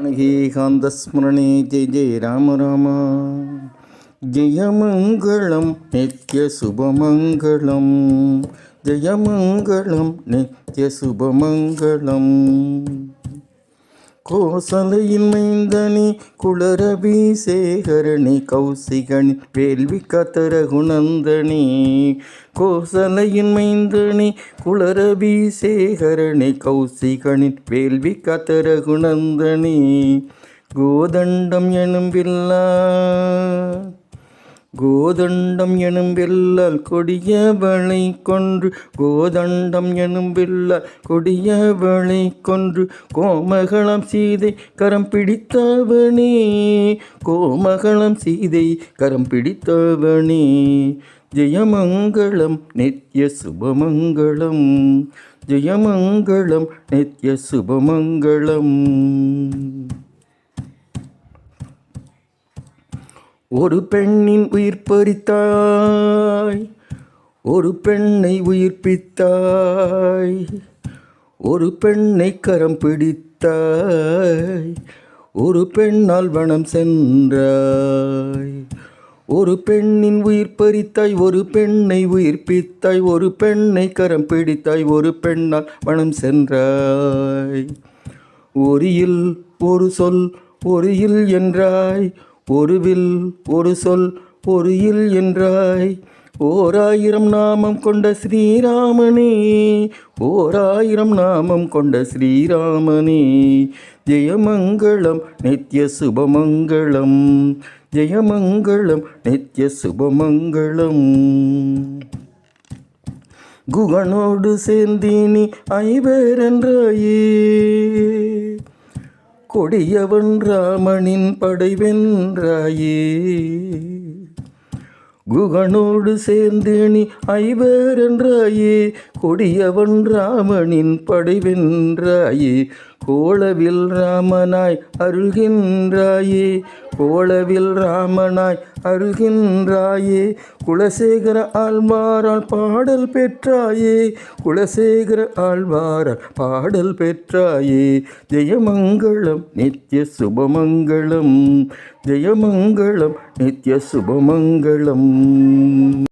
காந்தஸ்மரணே. ஜெய ஜெய ராம ராம. ஜெயமங்கலம் நித்ய சுபமங்கலம். ஜெயமங்கலம் நித்ய சுபமங்கலம். கோசலையில் மைந்தனி குளரபிசேகரணி கௌசிகனி வேள்வி கத்தர குணந்தனி. கோசலையின் மைந்தனி குளரபிசேகரணி கௌசிகனின் வேள்வி கத்தர குணந்தனி. கோதண்டம் எனும்பில்லா கோதண்டம் எனும் வெல்லால் கொடியவளை கொன்று கோதண்டம் எனும் வெல்லால் கொடியவளை கொன்று கோமகளம் சீதை கரம் பிடித்தவனே கோமகளம் சீதை கரம் பிடித்தவனே. ஜெயமங்கலம் நித்ய சுபமங்கலம் ஜெயமங்கலம் நித்ய சுபமங்கலம். ஒரு பெண்ணின் உயிர் பறித்தாய். ஒரு பெண்ணை உயிர்ப்பித்தாய் ஒரு பெண்ணை கரம் பிடித்தாய். ஒரு பெண்ணால் வனம் சென்றாய். ஒரு பெண்ணின் உயிர் பறித்தாய் ஒரு பெண்ணை உயிர்ப்பித்தாய் ஒரு பெண்ணை கரம் பிடித்தாய் ஒரு பெண்ணால் வனம் சென்றாய். ஒரு இல் ஒரு சொல் ஒரு இல் என்றாய். பொருவில் பொரு சொல் பொறியில் என்றாய். ஓராயிரம் நாமம் கொண்ட ஸ்ரீராமனே ஓராயிரம் நாமம் கொண்ட ஸ்ரீராமனே. ஜெயமங்கலம் நித்ய சுபமங்கலம் ஜெயமங்கலம் நித்ய சுபமங்கலம். குகனோடு சேர்ந்தீனி ஐவரென்றாயே. கொடியவன் ராமனின் படை வென்றாயே குகனோடு சேர்ந்து நீ ஐவர் என்றாயே. கொடியவன் ராமனின் படை வென்றாயே கோளவில் ராமனாய் அருள்கின்றாயே கோளவில் ராமனாய் அருள்கின்றாயே குலசேகர ஆழ்வாரால் பாடல் பெற்றாயே குலசேகர ஆழ்வாரால் பாடல் பெற்றாயே. ஜெயமங்கலம் நித்ய சுபமங்கலம் ஜெயமங்கலம் நித்ய சுபமங்கலம்.